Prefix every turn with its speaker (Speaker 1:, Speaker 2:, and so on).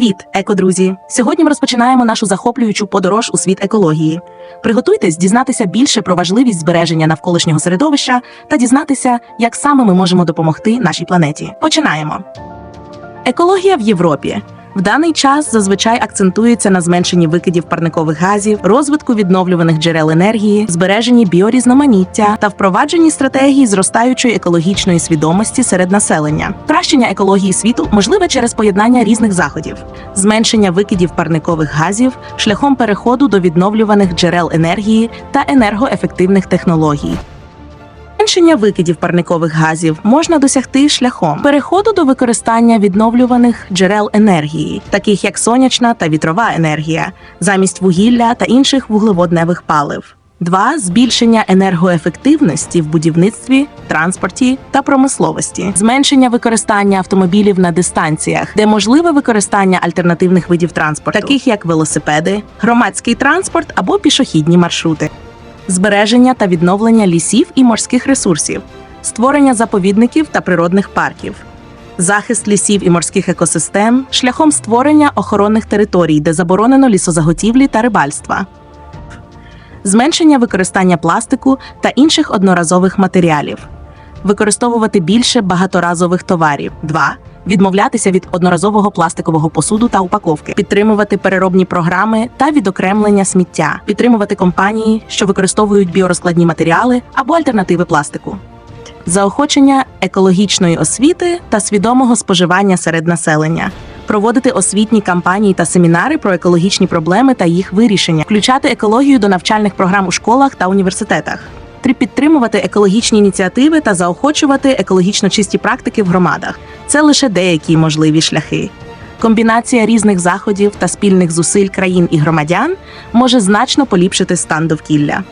Speaker 1: Привіт, екодрузі! Сьогодні ми розпочинаємо нашу захоплюючу подорож у світ екології. Приготуйтесь дізнатися більше про важливість збереження навколишнього середовища та дізнатися, як саме ми можемо допомогти нашій планеті. Починаємо. Екологія в Європі. В даний час зазвичай акцентується на зменшенні викидів парникових газів, розвитку відновлюваних джерел енергії, збереженні біорізноманіття та впровадженні стратегії зростаючої екологічної свідомості серед населення. Кращення екології світу можливе через поєднання різних заходів, зменшення викидів парникових газів шляхом переходу до відновлюваних джерел енергії та енергоефективних технологій. Зменшення викидів парникових газів можна досягти шляхом переходу до використання відновлюваних джерел енергії, таких як сонячна та вітрова енергія, замість вугілля та інших вуглеводневих палив. 2. збільшення енергоефективності в будівництві, транспорті та промисловості, зменшення використання автомобілів на дистанціях, де можливе використання альтернативних видів транспорту, таких як велосипеди, громадський транспорт або пішохідні маршрути збереження та відновлення лісів і морських ресурсів, створення заповідників та природних парків, захист лісів і морських екосистем шляхом створення охоронних територій, де заборонено лісозаготівлі та рибальства, зменшення використання пластику та інших одноразових матеріалів, використовувати більше багаторазових товарів. 2. Відмовлятися від одноразового пластикового посуду та упаковки, підтримувати переробні програми та відокремлення сміття, підтримувати компанії, що використовують біорозкладні матеріали або альтернативи пластику. Заохочення екологічної освіти та свідомого споживання серед населення, проводити освітні кампанії та семінари про екологічні проблеми та їх вирішення, включати екологію до навчальних програм у школах та університетах. Три підтримувати екологічні ініціативи та заохочувати екологічно чисті практики в громадах. Це лише деякі можливі шляхи. Комбінація різних заходів та спільних зусиль країн і громадян може значно поліпшити стан довкілля.